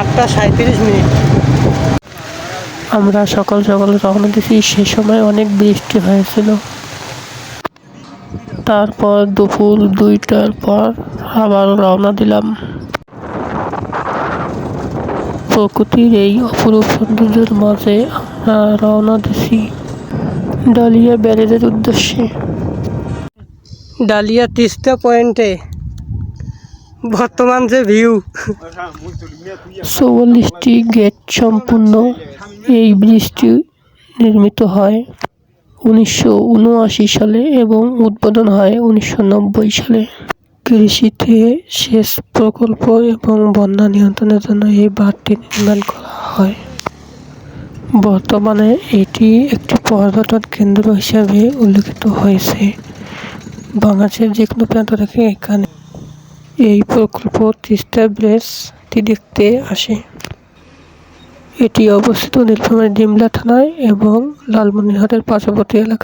আটটা সাঁত্রিশ মিনিট। আমরা সকাল সকাল রওনা দিয়েছি সে সময় অনেক বৃষ্টি হয়েছিল। তারপর দুপুর দুইটার পর আবার রওনা দিলাম। প্রকৃতির এই অপরূপ সৌন্দর্যের মাঝে আমরা রওনা দিছি ডালিয়া ব্যারেজের উদ্দেশ্যে। ডালিয়া তিস্তা পয়েন্টে। বর্তমান যে ভিউ চৌচল্লিশটি গেট সম্পূর্ণ এই ব্রিজটি নির্মিত হয় উনিশশো উনআশি সালে এবং উদ্বোধন হয় উনিশশো নব্বই সালে। কৃষিতে সেচ প্রকল্প এবং বন্যা নিয়ন্ত্রণের জন্য এই বাঁধটি নির্মাণ করা হয়। বর্তমানে এটি একটি পর্যটন কেন্দ্র হিসাবে উল্লেখিত হয়েছে। বাংলাদেশের যে কোনো প্রান্ত থেকে এখানে এই প্রকল্প তিস্তা ব্রিজটি দেখতে আসে। এটি অবস্থিত নীলফামারী ডিমলা থানায় এবং লালমনিরহাটের পার্শ্ববর্তী এলাকা